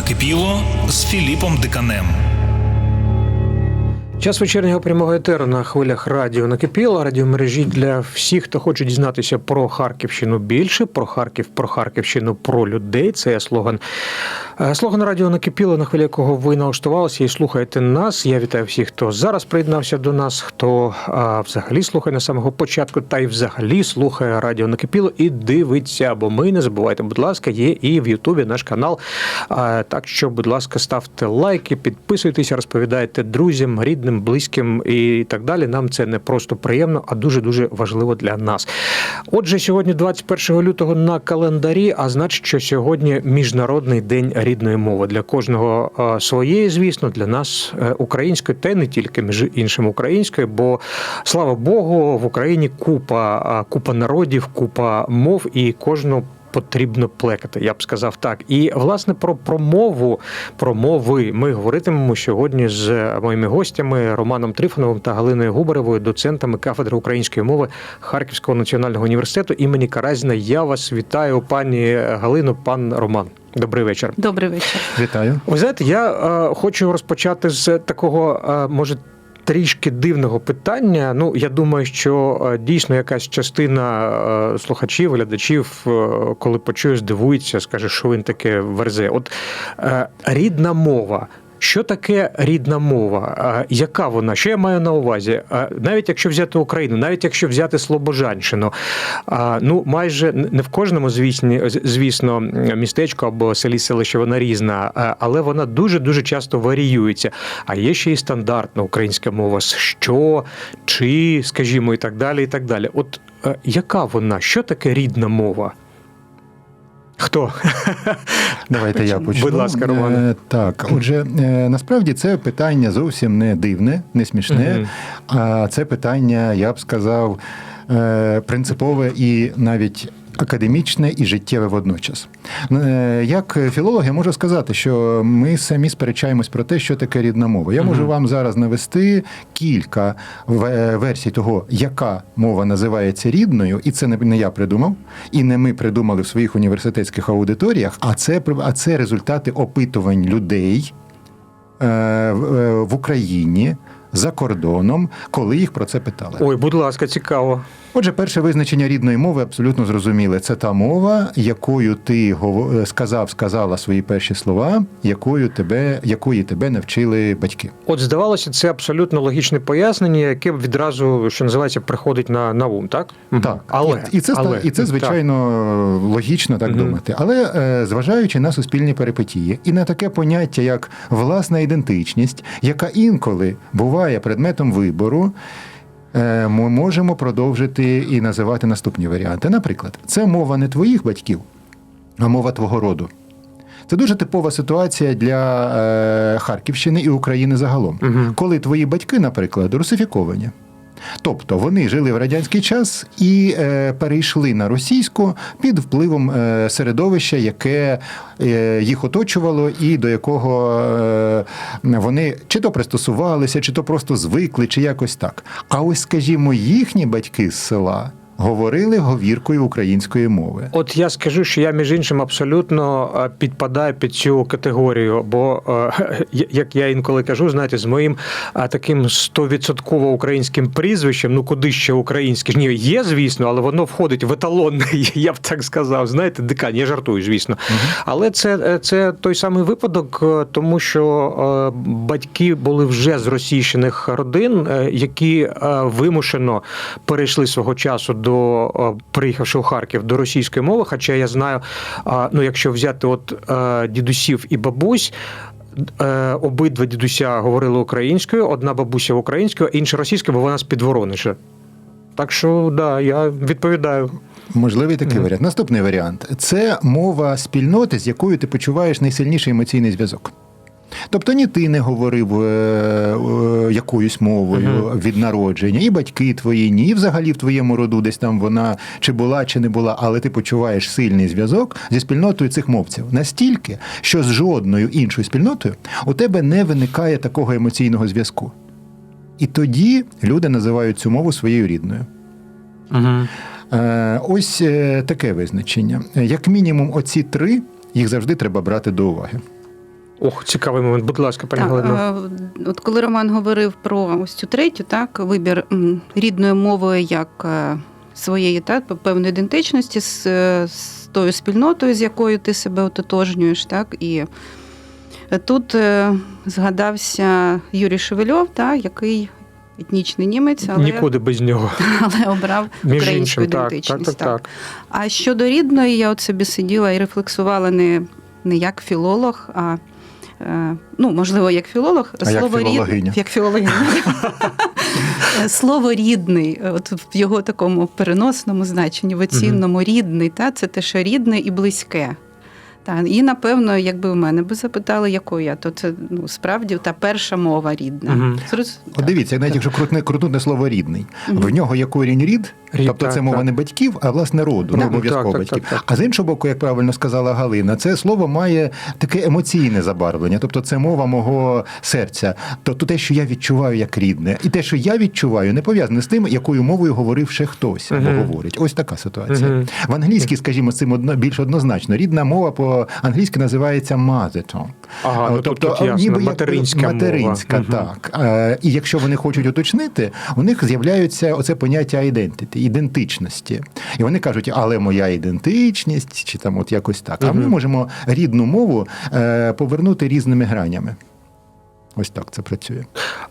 накипіло з Філіпом Диканем. Час вечірнього прямого етеру на хвилях радіо накипіло. Радіомережі для всіх, хто хоче дізнатися про Харківщину більше, про Харків, про Харківщину, про людей. Це слоган. Е, Слоган радіо накипіло, на хвилі якого ви налаштувалися і слухаєте нас. Я вітаю всіх, хто зараз приєднався до нас, хто а, взагалі слухає на самого початку, та й взагалі слухає радіо накипіло і дивиться. Бо ми не забувайте, будь ласка, є і в Ютубі наш канал. А, так що, будь ласка, ставте лайки, підписуйтесь, розповідайте друзям, рідним, близьким і так далі. Нам це не просто приємно, а дуже дуже важливо для нас. Отже, сьогодні, 21 лютого, на календарі, а значить, що сьогодні міжнародний день рідної мови для кожного своєї, звісно, для нас е, української, та не тільки між іншим української, бо слава Богу, в Україні купа, купа народів, купа мов, і кожну. Потрібно плекати, я б сказав так. І власне про промову, про мови ми говоритимемо сьогодні з моїми гостями Романом Трифоновим та Галиною Губаревою, доцентами кафедри української мови Харківського національного університету імені Каразіна. Я вас вітаю, пані Галино, пан Роман. Добрий вечір. Добрий вечір. Вітаю. Ви знаєте, я е, хочу розпочати з такого, е, може. Трішки дивного питання. Ну, я думаю, що е, дійсно якась частина е, слухачів, глядачів, е, коли почує, здивується, скаже, що він таке верзе. От рідна мова. Що таке рідна мова? Яка вона? Що я маю на увазі? Навіть якщо взяти Україну, навіть якщо взяти Слобожанщину, ну майже не в кожному звісні, звісно, містечко або селі селище вона різна, але вона дуже дуже часто варіюється. А є ще і стандартна українська мова що, чи, скажімо, і так далі. І так далі. От е, яка вона? Що таке рідна мова? Хто? Давайте я почну. Будь ласка. Е, Так, отже, е, насправді це питання зовсім не дивне, не смішне, а це питання, я б сказав, е, принципове і навіть. Академічне і життєве водночас. Е, Як філолог, я можу сказати, що ми самі сперечаємось про те, що таке рідна мова. Я можу вам зараз навести кілька ве- версій того, яка мова називається рідною, і це не я придумав, і не ми придумали в своїх університетських аудиторіях, а це, а це результати опитувань людей е, е, в Україні за кордоном, коли їх про це питали. Ой, будь ласка, цікаво. Отже, перше визначення рідної мови абсолютно зрозуміле. Це та мова, якою ти гово- сказав, сказала свої перші слова, якою тебе, якої тебе навчили батьки. От здавалося, це абсолютно логічне пояснення, яке відразу, що називається, приходить на, на ум, так? Так, але і, і це але, і це звичайно логічно так Мгм. думати. Але е, зважаючи на суспільні перипетії і на таке поняття, як власна ідентичність, яка інколи буває предметом вибору. е, Ми можемо продовжити і називати наступні варіанти. Наприклад, це мова не твоїх батьків, а мова твого роду. Це дуже типова ситуація для е, Харківщини і України загалом. угу. Коли твої батьки, наприклад, русифіковані. Тобто вони жили в радянський час і е, перейшли на російську під впливом е, середовища, яке е, їх оточувало, і до якого е, вони чи то пристосувалися, чи то просто звикли, чи якось так. А ось, скажімо, їхні батьки з села говорили говіркою української мови. От я скажу, що я між іншим абсолютно е, підпадаю під цю категорію, бо е, як я інколи кажу, знаєте, з моїм е, таким стовідсотково українським прізвищем, ну куди ще українське Ні, є, звісно, але воно входить в еталонний, я б так сказав. Знаєте, дикань, я жартую, звісно. Але це, це той самий випадок, тому що батьки були вже з російщених родин, які вимушено перейшли свого часу до е, приїхавши у Харків до російської мови. Хоча я знаю, ну якщо взяти от е, дідусів і бабусь. е, Обидва дідуся говорили українською, одна бабуся українською, інша російською, бо вона з підворонича. Так що, да, я відповідаю. Можливий такий варіант. Наступний варіант це мова спільноти, з якою ти почуваєш найсильніший емоційний зв'язок. Тобто ні ти не говорив е, е, якоюсь мовою Мгм. від народження, і батьки твої, ні, і взагалі в твоєму роду десь там вона чи була, чи не була, але ти почуваєш сильний зв'язок зі спільнотою цих мовців настільки, що з жодною іншою спільнотою у тебе не виникає такого емоційного зв'язку. І тоді люди називають цю мову своєю рідною. Угу. Е, Ось е, таке визначення. Як мінімум, оці три їх завжди треба брати до уваги. Ох, цікавий момент. Будь ласка, пані Так, Галино. е, От коли Роман говорив про ось цю третю, так, вибір м, рідною мовою як е, своєї так, певної ідентичності з, е, з тою спільнотою, з якою ти себе ототожнюєш, так, і тут згадався Юрій Шевельов, так, який етнічний німець, але, Нікуди без нього. але обрав Між українську іншим, так, так, ідентичність. так, так. А щодо рідної, я от собі сиділа і рефлексувала не, не як філолог, а ну, можливо, як філолог, А як рід- як філологиня. Слово рідний, от в його такому переносному значенні, в оцінному рідний, та, це те, що рідне і близьке. Та, і напевно, якби в мене би запитали, якою я, то це ну, справді та перша мова рідна. Зроз- От дивіться, навіть якщо крутне, крутне слово рідний, Мгм. в нього є корінь рід, Рід, тобто так, це мова так. не батьків, а власне роду, не обов'язково так, так, батьків. так, так. А з іншого боку, як правильно сказала Галина, це слово має таке емоційне забарвлення, тобто це мова мого серця. Тобто те, що я відчуваю як рідне, і те, що я відчуваю, не пов'язане з тим, якою мовою говорив ще хтось або Мгм. говорить. Ось така ситуація. Мгм. В англійській, скажімо, з цим одно більш однозначно. Рідна мова по англійськи називається mother tongue. Ага, ну, Е, тут- тут ясно, ніби як материнська мова. материнська, Мгм. так. Е, І якщо вони хочуть уточнити, у них з'являється оце поняття identity, ідентичності. І вони кажуть, але моя ідентичність, чи там от якось так. А ми можемо рідну мову повернути різними гранями. Ось так це працює.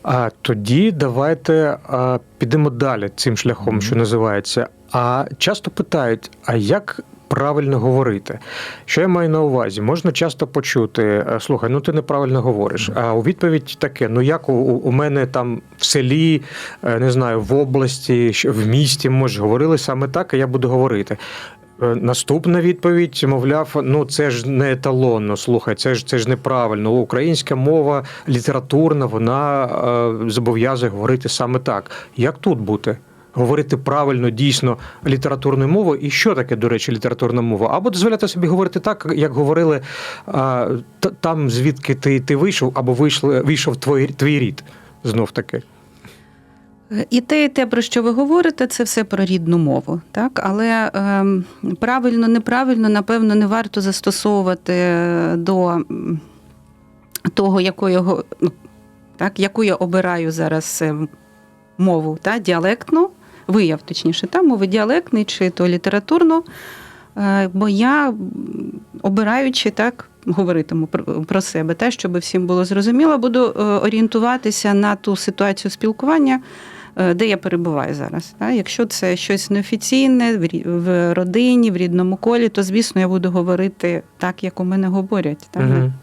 А тоді давайте а, підемо далі цим шляхом, що називається. А часто питають: а як правильно говорити? Що я маю на увазі? Можна часто почути: е, слухай, ну ти неправильно говориш. А у відповідь таке: ну як у, у мене там в селі, е, не знаю, в області, в місті, може, говорили саме так, а я буду говорити. Е, Наступна відповідь, мовляв, ну це ж не еталонно. Слухай, це ж це ж неправильно. Українська мова літературна, вона е, зобов'язує говорити саме так. Як тут бути? Говорити правильно, дійсно літературною мовою, і що таке, до речі, літературна мова? Або дозволяти собі говорити так, як говорили а, там, звідки ти, ти вийшов, або вийшли, вийшов твій, твій рід. Знов таки. І те, і те, про що ви говорите, це все про рідну мову. Так? Але ем, правильно, неправильно, напевно, не варто застосовувати до того, якою, ну, так, яку я обираю зараз ем, мову, та, діалектну, вияв, точніше, та, мови діалектний чи то літературну. Е, Бо я, обираючи так, говоритиму про, себе, те, щоб всім було зрозуміло, буду е, орієнтуватися на ту ситуацію спілкування, е, де я перебуваю зараз. Та? Якщо це щось неофіційне в родині, в рідному колі, то звісно я буду говорити так, як у мене говорять та? Мгм.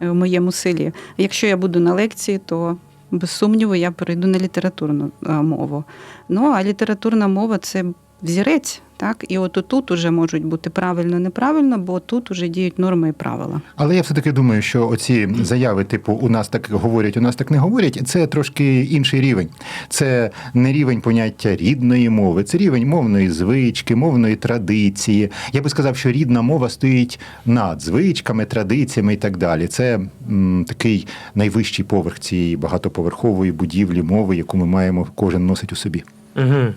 в моєму селі. Якщо я буду на лекції, то без сумніву я перейду на літературну е, мову. Ну а літературна мова це взірець. Так, і от тут уже можуть бути правильно, неправильно, бо тут уже діють норми і правила. Але я все-таки думаю, що оці заяви, типу, у нас так говорять, у нас так не говорять, це трошки інший рівень. Це не рівень поняття рідної мови, це рівень мовної звички, мовної традиції. Я би сказав, що рідна мова стоїть над звичками, традиціями і так далі. Це м, такий найвищий поверх цієї багатоповерхової будівлі мови, яку ми маємо кожен носить у собі. Угу.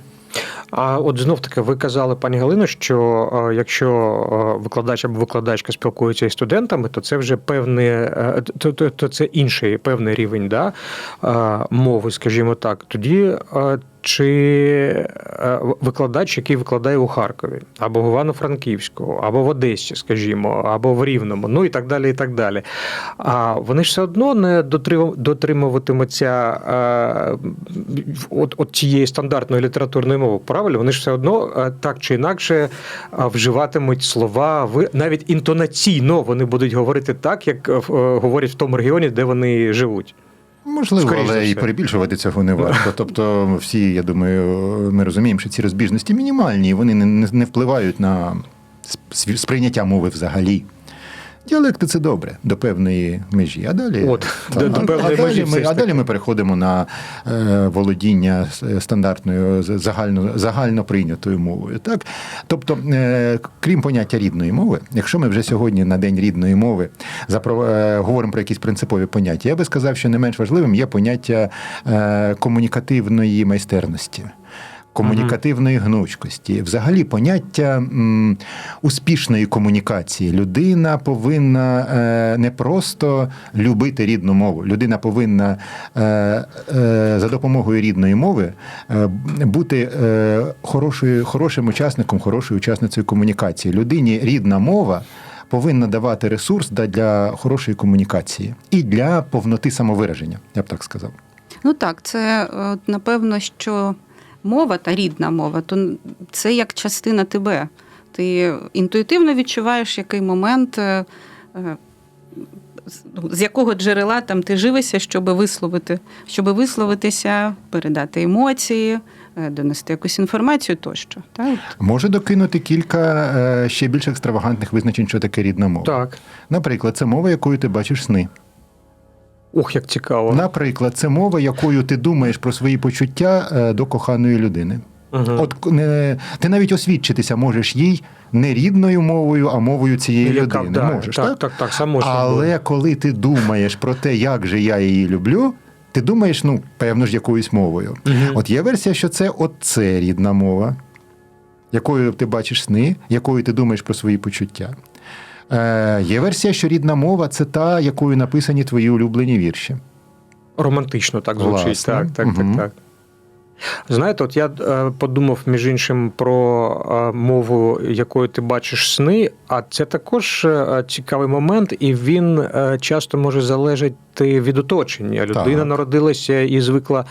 А от знов таки ви казали, пані Галино, що е, якщо е, викладач або викладачка спілкується із студентами, то це вже певний, е, то, то, то це інший певний рівень да, мови, скажімо так. Тоді чи е, викладач, який викладає у Харкові, або в Івано-Франківську, або в Одесі, скажімо, або в Рівному, ну і так далі, і так далі. А вони ж все одно не дотрим- дотримуватимуться е, от, от цієї стандартної літературної мови. Правильно, вони ж все одно е, так чи інакше вживатимуть слова, навіть інтонаційно вони будуть говорити так, як говорять в тому регіоні, де вони живуть. Можливо, Скоріше але і перебільшувати цього не варто. Тобто, всі, я думаю, ми розуміємо, що ці розбіжності мінімальні, і вони не, не, не впливають на сп- сприйняття мови взагалі. Діалекти це добре до певної межі. А далі, От, Та, до- до а- певної а далі межі все ми, а далі ми переходимо на е, володіння стандартною загально, загально прийнятою мовою. Так? Тобто, е, крім поняття рідної мови, якщо ми вже сьогодні на День рідної мови запро- е, говоримо про якісь принципові поняття, я би сказав, що не менш важливим є поняття е, комунікативної майстерності. Комунікативної гнучкості, взагалі поняття успішної комунікації. Людина повинна е, не просто любити рідну мову, людина повинна е, е, за допомогою рідної мови бути хорошою, хорошим учасником, хорошою учасницею комунікації. Людині рідна мова. Повинна давати ресурс для хорошої комунікації і для повноти самовираження, я б так сказав. Ну так, це напевно, що мова та рідна мова, то це як частина тебе. Ти інтуїтивно відчуваєш, який момент, е, е, з- якого джерела там ти живешся, щоб висловити, щоб висловитися, передати емоції, е, донести якусь інформацію тощо. Так? Можу докинути кілька ще більш екстравагантних визначень, що таке рідна мова. Так. Наприклад, це мова, якою ти бачиш сни. Ух, як цікаво. Наприклад, це мова, якою ти думаєш про свої почуття е, до коханої людини. Мгм. От не, ти навіть освідчитися можеш їй не рідною мовою, а мовою цієї Яка людини. вдарить. Можеш, так, так? так, так, само. Але коли ти думаєш про те, як же я її люблю, ти думаєш, ну, певно ж, якоюсь мовою. Мгм. От є версія, що це от це рідна мова, якою ти бачиш сни, якою ти думаєш про свої почуття. Е, є версія, що рідна мова це та, якою написані твої улюблені вірші. Романтично так звучить. Власне. Так, так, угу. так, так. Знаєте, от я е, подумав, між іншим, про е, мову, якою ти бачиш сни, а це також е, цікавий момент, і він часто може залежати від оточення. Людина Так. народилася і звикла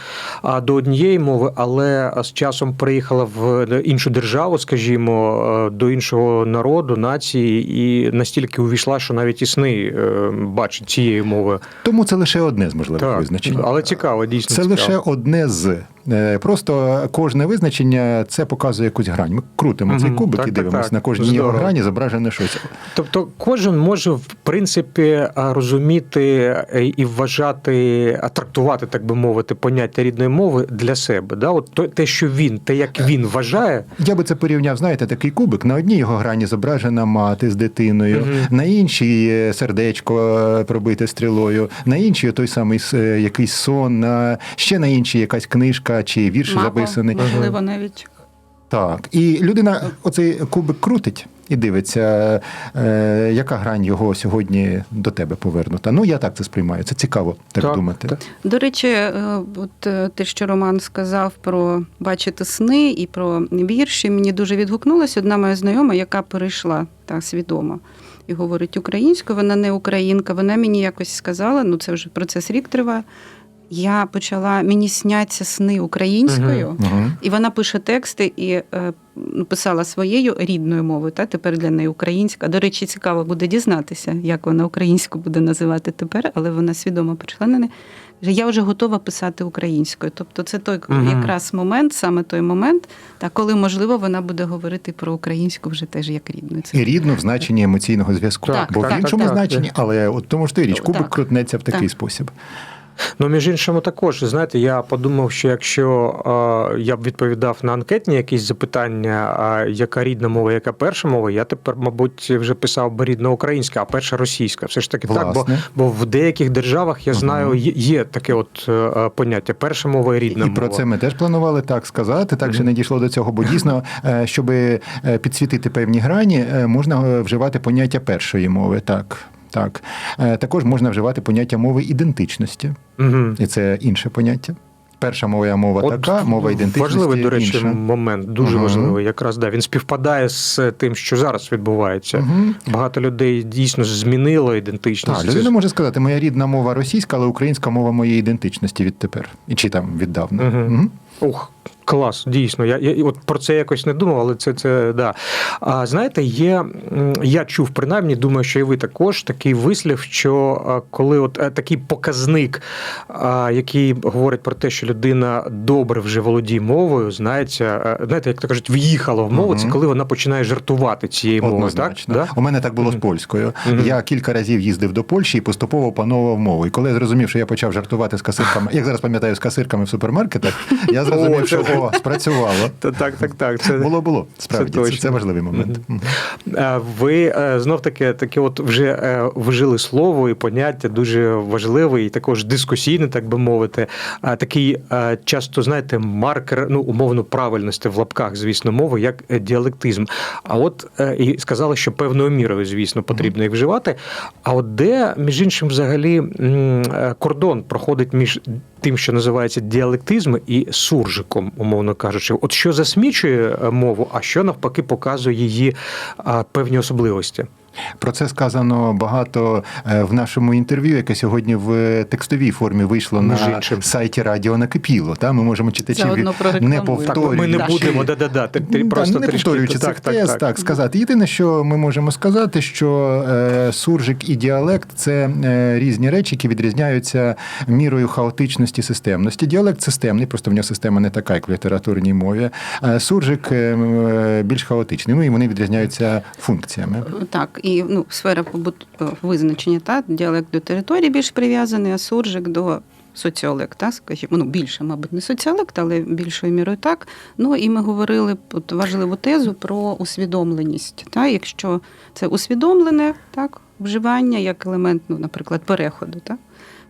до однієї мови, але з часом приїхала в іншу державу, скажімо, до іншого народу, нації, і настільки увійшла, що навіть і сни бачить цією мовою. Тому це лише одне з можливих Так, визначень. але цікаво, дійсно. Це цікаво. лише одне з. Е, Просто кожне визначення це показує якусь грань. Ми крутимо цей кубик Так, і дивимося так. на кожній його грані зображене щось. Тобто кожен може в принципі розуміти е, і вважати, а трактувати, так би мовити, поняття рідної мови для себе. Да? От те, що він, те, як він вважає, Я би це порівняв, знаєте, такий кубик. На одній його грані зображена мати з дитиною, Мгм. на іншій е, сердечко е, пробите стрілою, на іншій той самий е, якийсь сон, на ще на іншій якась книжка чи вірш мапа, записаний. можливо, навіть. Так. І людина оцей кубик крутить і дивиться, е, яка грань його сьогодні до тебе повернута. Ну, я так це сприймаю. Це цікаво так, Так, думати. так. До речі, е, от е, те, що Роман сказав про бачити сни і про вірші, мені дуже відгукнулася одна моя знайома, яка перейшла так свідомо і говорить українською. Вона не українка. Вона мені якось сказала, ну це вже процес рік триває. Я почала мені сняться сни українською. Угу. І вона пише тексти і е, писала своєю рідною мовою. Та тепер для неї українська. До речі, цікаво буде дізнатися, як вона українську буде називати тепер, але вона свідомо прийшла на неї. Я вже готова писати українською. Тобто, це той Мгм. якраз момент, саме той момент, та коли можливо вона буде говорити про українську вже теж як рідну. Це І рідно в значенні емоційного зв'язку. Так, Бо так, в іншому так, так. але от тому ж ти річ, кубик крутнеться в такий Так. спосіб. Ну, між іншим, також, знаєте, я подумав, що якщо е, я б відповідав на анкетні якісь запитання, а яка рідна мова, яка перша мова, я тепер, мабуть, вже писав би рідна українська, а перша російська. Все ж таки так, бо, бо в деяких державах я знаю, є, є таке от е, поняття: перша мова і рідна І мова. про це ми теж планували так сказати, так ще не дійшло до цього, бо дійсно, щоб підсвітити певні грані, е, можна е, вживати поняття першої мови. Так. Так. Е, Також можна вживати поняття мови ідентичності, Угу. і це інше поняття. Перша мова мова така, мова ідентичності Важливий, до речі, інша. момент, дуже Ага. важливий. Якраз да, він співпадає з тим, що зараз відбувається. Мгм. Багато людей дійсно змінило ідентичність. Так, людина може сказати, моя рідна мова російська, але українська мова моєї ідентичності відтепер. І чи там віддавна. Мгм. Ух, клас, дійсно. Я, я от про це якось не думав, але це, це да. А знаєте, є, я чув принаймні, думаю, що і ви також такий вислів, що коли от е, такий показник, який говорить про те, що людина добре вже володіє мовою, знається, е, знаєте, як то кажуть, в'їхала в мову, це коли вона починає жартувати цією мовою. Так? Да? У мене так було з польською. Мгм. Я кілька разів їздив до Польщі і поступово опановував мову. І коли я зрозумів, що я почав жартувати з касирками, як зараз пам'ятаю, з касирками в супермаркетах, я зрозумів, що о, спрацювало. Та Так, так, так. Це Було, було. Справді, це, точно. це важливий момент. Е, Ви знов таки таке, от вже е, вжили слово і поняття дуже важливе і також дискусійне, так би мовити. Такий е, часто, знаєте, маркер, ну умовно правильності в лапках, звісно, мови, як е, діалектизм. А от е, і сказали, що певною мірою, звісно, потрібно їх вживати. А от де, між іншим, взагалі е, кордон проходить між тим, що називається діалектизм, і суржиком, умовно кажучи, от що засмічує е, мову, а що навпаки показує її певні особливості. Про це сказано багато е, в нашому інтерв'ю, яке сьогодні в текстовій формі вийшло Між на іншим. сайті Радіо Накипіло. Та ми можемо читачів не повторювати. ми не Да. будемо да-да-да, ти- ти просто не повторюючи цих тез, так, сказати. Єдине, що ми можемо сказати, що е, суржик і діалект це е, різні речі, які відрізняються мірою хаотичності системності. Діалект системний, просто в нього система не така, як в літературній мові. А суржик е, е, більш хаотичний. Ну і вони відрізняються функціями. Так, і ну, сфера е, визначення, та, діалект до території більш прив'язаний, а суржик до соціолект, скажімо, ну, більше, мабуть, не соціолект, але більшою мірою так. Ну і ми говорили от, важливу тезу про усвідомленість. Та, якщо це усвідомлене так, вживання як елемент, ну, наприклад, переходу, та,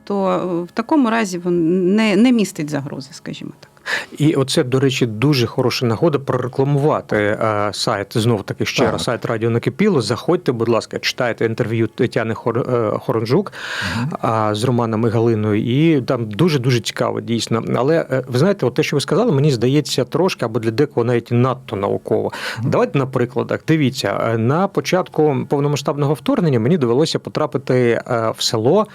то е, в такому разі він не, не містить загрози, скажімо так. І оце, до речі, дуже хороша нагода прорекламувати е, сайт. Знов таки ще Так. раз сайт Радіо Накипіло. Заходьте, будь ласка, читайте інтерв'ю Тетяни Хор, е, Хоронжук а, з Романом і Галиною. І там дуже дуже цікаво, дійсно. Але е, ви знаєте, от те, що ви сказали, мені здається трошки або для декого навіть надто науково. Давайте на прикладах. Дивіться, на початку повномасштабного вторгнення мені довелося потрапити в село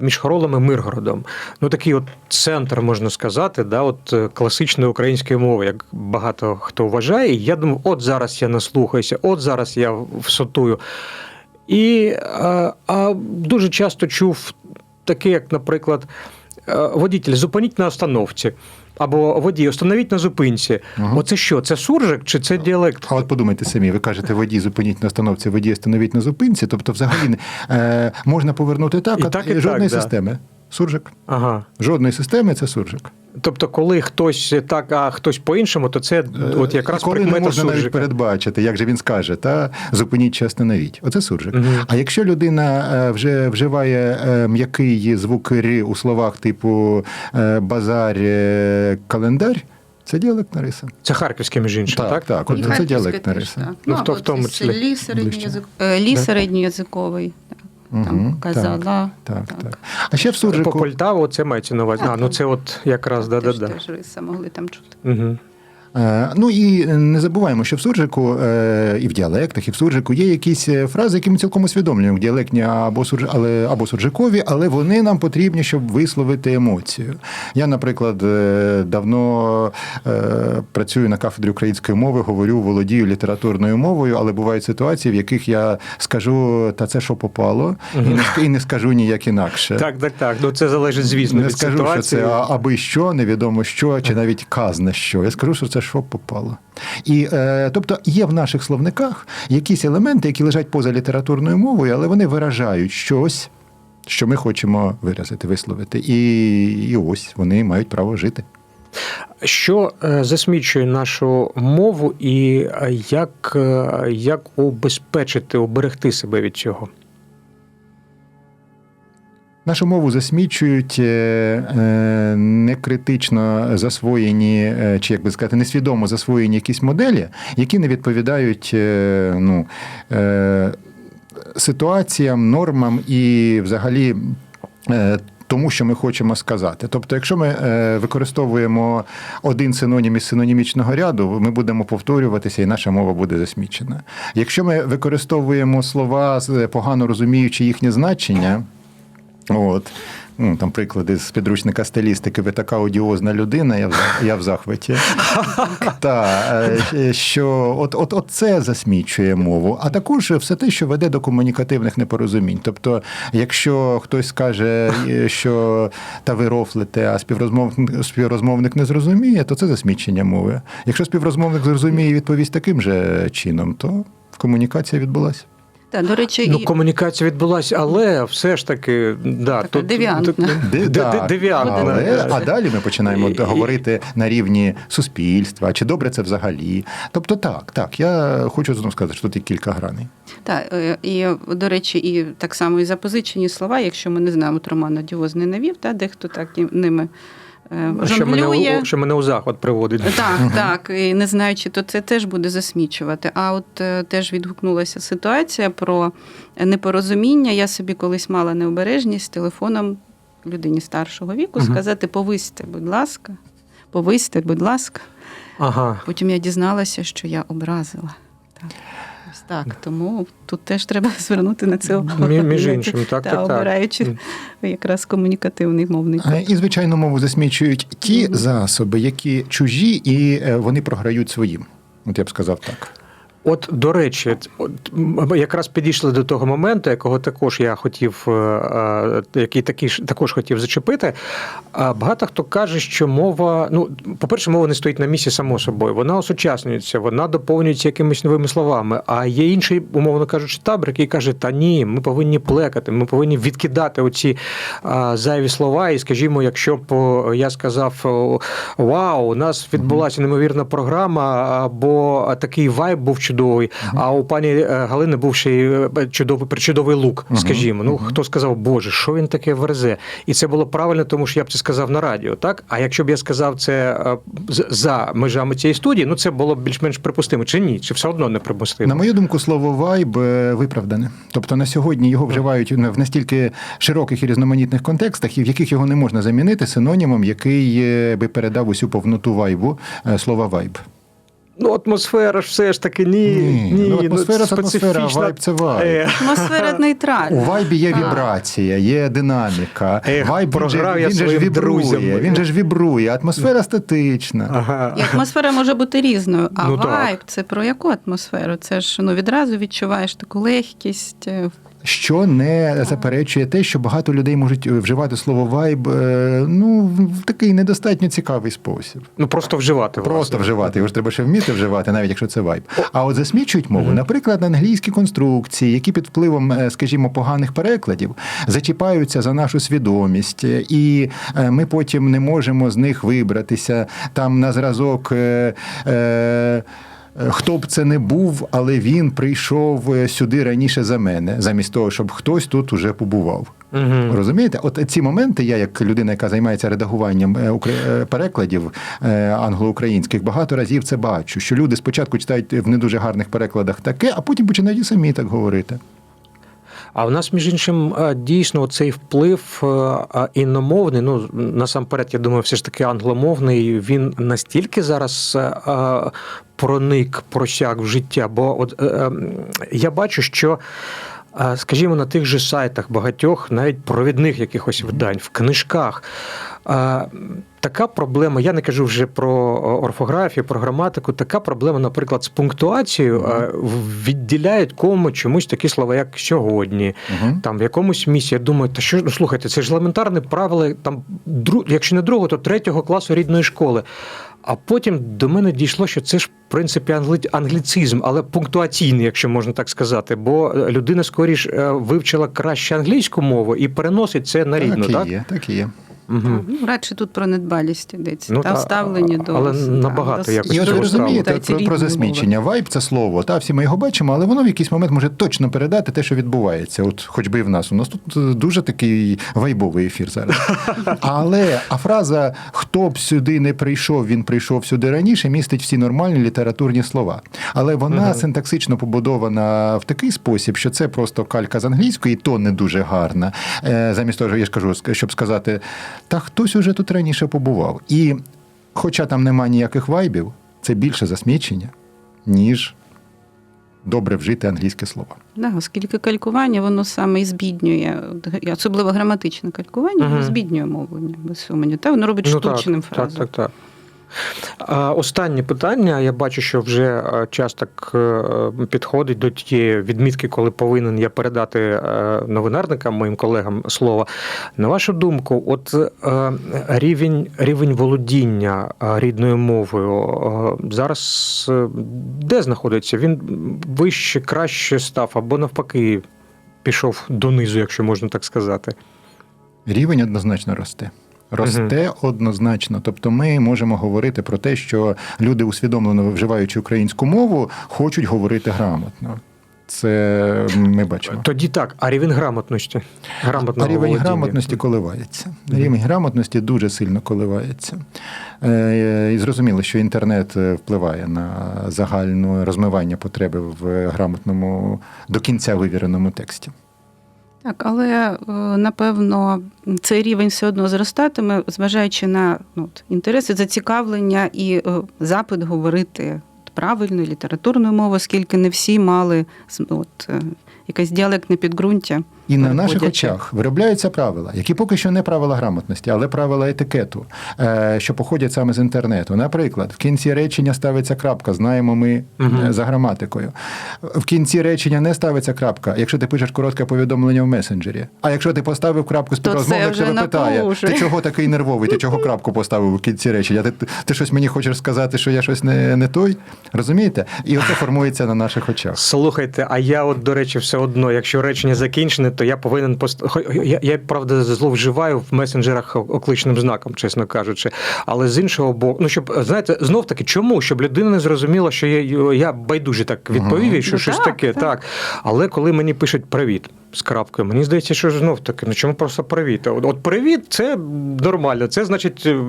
між Хоролом і Миргородом. Ну такий от центр, можна сказати, да, от е, класичної української мови, як багато хто вважає. Я думав, от зараз я наслухаюся, от зараз я всотую. І е, а дуже часто чув таке, як, наприклад, е, водитель, зупиніть на остановці. Або водій, остановіть на зупинці. Ага. Оце що? Це суржик чи це діалект? А от подумайте самі, ви кажете, водій зупиніть на остановці, водій становіть на зупинці. Тобто, взагалі е, можна повернути так, І а так, і жодної так, да. системи. Суржик. Ага. Жодної системи це суржик. Тобто, коли хтось так, а хтось по-іншому, то це от якраз коли не можна навіть передбачити, як же він скаже, та зупиніть чи остановіть. Оце суржик. Мгм. А якщо людина е, вже вживає е, м'який звук ри у словах типу е, базар, е, календар, це діалектна риса. Це харківське, між іншим, так? Так, так. От це діалектна риса. так. Ну, а в тому числі. Е, Лі середньоязиковий. Там казала. Так, так, так. А ще в суржику. По Полтаву це мається на увазі. А, ну це от якраз да, да, Теж, да. теж риса могли там чути. Угу. Е, Ну і не забуваємо, що в суржику е, і в діалектах, і в суржику є якісь е, фрази, які ми цілком усвідомлюємо, діалектні або сурж... але або суржикові, але вони нам потрібні, щоб висловити емоцію. Я, наприклад, давно працюю на кафедрі української мови, говорю, володію літературною мовою, але бувають ситуації, в яких я скажу, та це що попало, і, не, і не скажу ніяк інакше. Так, так, так. Ну це залежить, звісно, Не від скажу, що це аби що, невідомо що, чи навіть казне що. Я скажу, що це що попало. І, е, тобто є в наших словниках якісь елементи, які лежать поза літературною мовою, але вони виражають щось, що ми хочемо виразити, висловити. І, і ось вони мають право жити. Що е, засмічує нашу мову, і е, як, е, як убезпечити, уберегти себе від цього? Нашу мову засмічують е, е, некритично засвоєні, е, чи як би сказати, несвідомо засвоєні якісь моделі, які не відповідають ну, ситуаціям, нормам і взагалі. Тому, що ми хочемо сказати. Тобто, якщо ми використовуємо один синонім із синонімічного ряду, ми будемо повторюватися, і наша мова буде засмічена. Якщо ми використовуємо слова, погано розуміючи їхнє значення, От. Ну, там приклади з підручника стилістики, ви така одіозна людина, я в, я в захваті. Та, е, що от, от, от це засмічує мову, а також все те, що веде до комунікативних непорозумінь. Тобто, якщо хтось скаже, е, що та ви рофлите, а співрозмовник, співрозмовник не зрозуміє, то це засмічення мови. Якщо співрозмовник зрозуміє і відповість таким же чином, то комунікація відбулася. Та, до речі, Ну, і... комунікація відбулася, але все ж таки, да, Така девіантна. тут- Де- де- де- девіантна, але- А далі ми починаємо І- і- говорити на рівні суспільства, чи добре це взагалі. Тобто, так, так, я хочу знову сказати, що тут є кілька граней. Так, е, і до речі, і так само і запозичені слова, якщо ми не знаємо, от Роман Одіоз не навів, та, дехто так і ними е, Що мене, жонглює. у- що мене у захват приводить. Так, так, і не знаючи, то це теж буде засмічувати. А от е, теж відгукнулася ситуація про непорозуміння. Я собі колись мала необережність телефоном людині старшого віку сказати: повисьте, будь ласка, повисьте, будь ласка. Ага. Потім я дізналася, що я образила. Так. Так. Тому тут теж треба звернути на це увагу. Між іншим, так, Та, так, так. обираючи якраз комунікативний мовний код. І, звичайно, мову засмічують ті засоби, які чужі, і е, вони програють своїм. От я б сказав так. От, до речі, якраз підійшли до того моменту, якого також я хотів, е, е, який такий також хотів зачепити. Багато хто каже, що мова, ну, по-перше, мова не стоїть на місці само собою. Вона осучаснюється, вона доповнюється якимись новими словами. А є інший, умовно кажучи, табор, який каже: та ні, ми повинні плекати, ми повинні відкидати оці зайві слова. І, скажімо, якщо б я сказав Вау, у нас відбулася неймовірна програма, або такий вайб був чудовий. А у пані е, Галини був ще й е, чудовий причудовий лук. Скажімо, ну хто сказав, Боже, що він таке верзе? І це було правильно, тому що я б це сказав на радіо. Так, а якщо б я сказав це е, за межами цієї студії, ну це було б більш-менш припустимо. Чи ні? Чи все одно не припустимо? На мою думку, слово вайб виправдане. Тобто на сьогодні його вживають в настільки широких і різноманітних контекстах, і в яких його не можна замінити синонімом, який би передав усю повноту вайбу слова вайб. Ну, атмосфера ж все ж таки ні. Ні, ну, атмосфера це атмосфера, а вайб це вайб. Е, Атмосфера У нейтральна. вайбі є вібрація, є динаміка. Ех, Вайб він же, він же ж вібрує, друзям. він же ж вібрує, атмосфера статична. Ага. І атмосфера може бути різною. А Ну, так. вайб це про яку атмосферу? Це ж ну відразу відчуваєш таку легкість. Е, Що не заперечує те, що багато людей можуть вживати слово вайб е, ну, в такий недостатньо цікавий спосіб. Ну просто вживати. Просто власне. вживати, його ж треба ще вміти вживати, навіть якщо це вайб. А от засмічують мову, наприклад, англійські конструкції, які під впливом, е, скажімо, поганих перекладів зачіпаються за нашу свідомість, е, і е, ми потім не можемо з них вибратися. Там на зразок. е, е, Хто б це не був, але він прийшов е, сюди раніше за мене, замість того, щоб хтось тут уже побував. Угу. Розумієте, от ці моменти, я як людина, яка займається редагуванням е, е, перекладів е, англо-українських, багато разів це бачу. Що люди спочатку читають в не дуже гарних перекладах таке, а потім починають і самі так говорити. А в нас, між іншим, е, дійсно цей вплив е, е, іномовний, ну насамперед, я думаю, все ж таки англомовний, він настільки зараз проник, просяк в життя. Бо от е, е, я бачу, що. Скажімо, на тих же сайтах багатьох, навіть провідних якихось видань, в книжках. Така проблема, я не кажу вже про орфографію, про граматику. Така проблема, наприклад, з пунктуацією е, відділяють кому чомусь такі слова, як сьогодні, Угу. там в якомусь місці. Я думаю, та що ну слухайте, це ж елементарне правило, там дру, якщо не другого, то третього класу рідної школи. А потім до мене дійшло, що це ж в принципі англіцизм, але пунктуаційний, якщо можна так сказати. Бо людина скоріш е, вивчила краще англійську мову і переносить це на рідну, так так? і є, так і є. Угу. Ну, радше тут про недбалість йдеться. Ну, та та, вставлені до але набагато до- якось І от цього ви розумієте Та, про, про засмічення. Вайб це слово, та всі ми його бачимо, але воно в якийсь момент може точно передати те, що відбувається. От хоч би і в нас. У нас тут е, дуже такий вайбовий ефір зараз. Але а фраза хто б сюди не прийшов, він прийшов сюди раніше, містить всі нормальні літературні слова. Але вона Мгм. синтаксично побудована в такий спосіб, що це просто калька з англійської, і то не дуже гарна. Е, Замість того, я ж кажу, щоб сказати, та хтось уже тут раніше побував. І хоча там нема ніяких вайбів, це більше засмічення, ніж добре вжити англійське слово. Да, оскільки калькування воно саме і збіднює, особливо граматичне калькування, воно збіднює мовлення, без сумніву. Та воно робить Ну, так, штучним так, фразу. так, так. А, Останнє питання. Я бачу, що вже е, час так е, підходить до тієї відмітки, коли повинен я передати е, новинарникам, моїм колегам слово. На вашу думку, от рівень, рівень володіння рідною мовою зараз де знаходиться? Він вище, краще став або навпаки пішов донизу, якщо можна так сказати. Рівень однозначно росте. Росте однозначно. Тобто ми можемо говорити про те, що люди, усвідомлено вживаючи українську мову, хочуть говорити грамотно. Це ми бачимо. Тоді так, а рівень грамотності? А Грамотного рівень володіння? грамотності коливається. Рівень грамотності дуже сильно коливається. Е, І зрозуміло, що інтернет е, впливає на загальне розмивання потреби в грамотному до кінця вивіреному тексті. Так, але е, напевно цей рівень все одно зростатиме, зважаючи на ну, інтереси, зацікавлення і е, запит говорити правильною літературною мовою, оскільки не всі мали от, е, якесь діалектне підґрунтя. І на наших очах виробляються правила, які поки що не правила грамотності, але правила етикету, е, що походять саме з інтернету. Наприклад, в кінці речення ставиться крапка, знаємо ми е, за граматикою. В кінці речення не ставиться крапка, якщо ти пишеш коротке повідомлення в месенджері. А якщо ти поставив крапку, співрозмовник тебе питає: ти чого такий нервовий? Ти чого крапку поставив в кінці речення? Ти, ти щось мені хочеш сказати, що я щось не, не той? Розумієте? І оце формується на наших очах. Слухайте, а я, от, до речі, все одно, якщо речення закінчене, то я повинен пост... я, я правда зловживаю в месенджерах окличним знаком, чесно кажучи. Але з іншого боку, ну щоб знаєте, знов таки, чому? Щоб людина не зрозуміла, що я, я байдуже так відповів, і що Ну, щось так, таке, так. так. Але коли мені пишуть привіт. З крапкою, мені здається, що знов таки, ну чому просто привіт? От, от привіт, це нормально. Це значить е,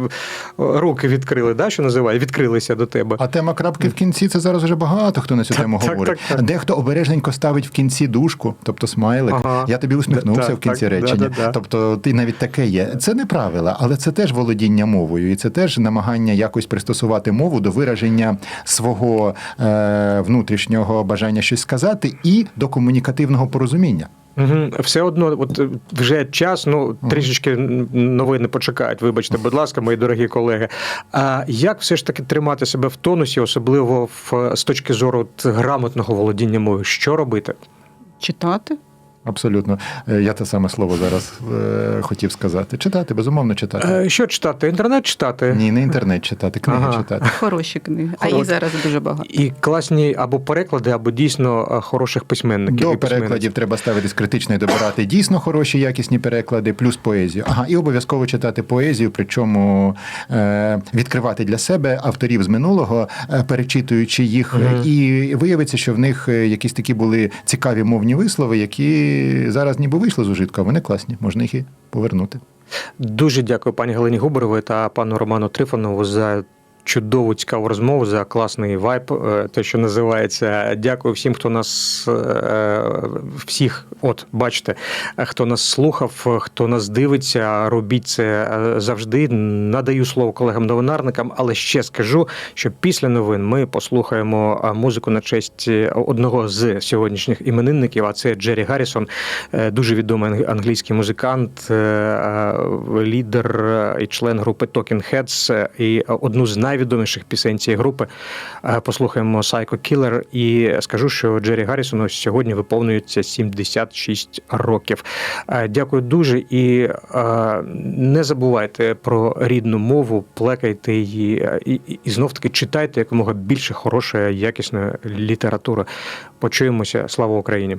руки відкрили, да, що називає, відкрилися до тебе. А тема крапки в кінці це зараз вже багато хто на цю Так, тему так, говорить. так, так. Дехто обережненько ставить в кінці дужку, тобто смайлик. Ага. Я тобі усміхнувся Так, в кінці так, речення. да-да-да. Тобто, ти навіть таке є. Це не правила, але це теж володіння мовою, і це теж намагання якось пристосувати мову до вираження свого е, внутрішнього бажання щось сказати і до комунікативного порозуміння. Угу. Все одно, от е, вже час, ну трішечки новини почекають. Вибачте, будь ласка, мої дорогі колеги. А як все ж таки тримати себе в тонусі, особливо в з точки зору от, грамотного володіння мовою? Що робити? Читати. Абсолютно. Е, Я те саме слово зараз е, хотів сказати. Читати, безумовно, читати. Е, Що читати? Інтернет читати? Ні, не інтернет читати, книги Ага. читати. Хороші книги, а Хороші. їх зараз дуже багато. І класні або переклади, або дійсно хороших письменників. До перекладів треба ставитись критично і добирати дійсно хороші, якісні переклади, плюс поезію. Ага, і обов'язково читати поезію, причому е, відкривати для себе авторів з минулого, перечитуючи їх, Мгм. і виявиться, що в них якісь такі були цікаві мовні вислови, які зараз ніби вийшли з ужитку, а вони класні, можна їх і повернути. Дуже дякую пані Галині Губаровій та пану Роману Трифонову за чудову цікаву розмову, за класний вайб, е, те, що називається. Дякую всім, хто нас е, всіх, от бачите, хто нас слухав, хто нас дивиться. Робіть це е, завжди. Надаю слово колегам-новинарникам, але ще скажу, що після новин ми послухаємо музику на честь одного з сьогоднішніх іменинників, а це Джері Гаррісон, дуже відомий англійський музикант, лідер і член групи Talking Heads. І одну з найвідоміших пісень цієї групи е, послухаємо Psycho Killer. І скажу, що Джері Гаррісону сьогодні виповнюється 76 років. Е, Дякую дуже і е, не забувайте про рідну мову, плекайте її і знов таки читайте якомога більше хорошої, якісної літератури. Почуємося. Слава Україні!